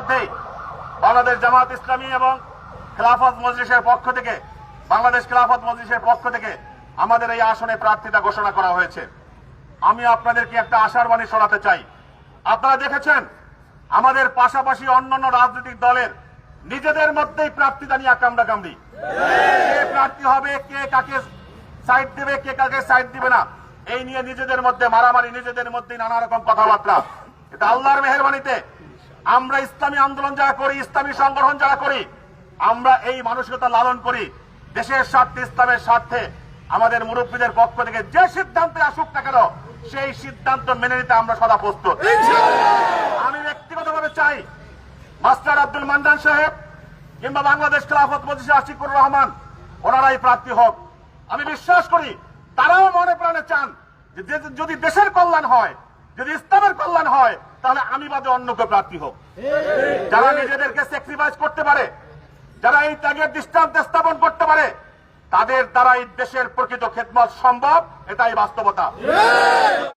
মধ্যেই বাংলাদেশ জামাত ইসলামী এবং খেলাফত মজলিসের পক্ষ থেকে, বাংলাদেশ খেলাফত মজলিসের পক্ষ থেকে আমাদের এই আসনে প্রার্থিতা ঘোষণা করা হয়েছে। আমি আপনাদেরকে একটা আশার বাণী শোনাতে চাই। আপনারা দেখেছেন, আমাদের পাশাপাশি অন্যান্য রাজনৈতিক দলের নিজেদের মধ্যেই প্রার্থিতা নিয়ে কামড়া কামড়ি কে প্রার্থী হবে, কে কাকে সাইড দেবে, কে কাকে সাইড দিবে না, এই নিয়ে নিজেদের মধ্যে মারামারি, নিজেদের মধ্যে নানা রকম কথাবার্তা। এটা আল্লাহর মেহরবানিতে আমরা ইসলামী আন্দোলন যারা করি ইসলামী সংগঠন যারা করি আমরা এই মানসিকতা লালন করি। দেশের স্বার্থে ইসলামের স্বার্থে আমাদের মুরব্বীদের পক্ষ থেকে যে সিদ্ধান্তে আসুক না কেন সেই সিদ্ধান্ত মেনে নিতে আমরা সদা প্রস্তুত। আমি ব্যক্তিগতভাবে চাই মাস্টার আব্দুল মান্দান সাহেব কিংবা বাংলাদেশ খেলাফত মজিসা আশিকুর রহমান ওনারাই প্রার্থী হোক। আমি বিশ্বাস করি তারাও মনে প্রাণে চান যে যদি দেশের কল্যাণ হয় যদি ইসলামের কল্যাণ হয়, তাহলে আমি বাদে অন্য কেউ প্রার্থী হোক। যারা নিজেদেরকে স্যাক্রিফাইস করতে পারে, যারা এই ত্যাগের দৃষ্টান্ত স্থাপন করতে পারে, তাদের দ্বারা এই দেশের প্রকৃত খেদমত সম্ভব, এটাই বাস্তবতা।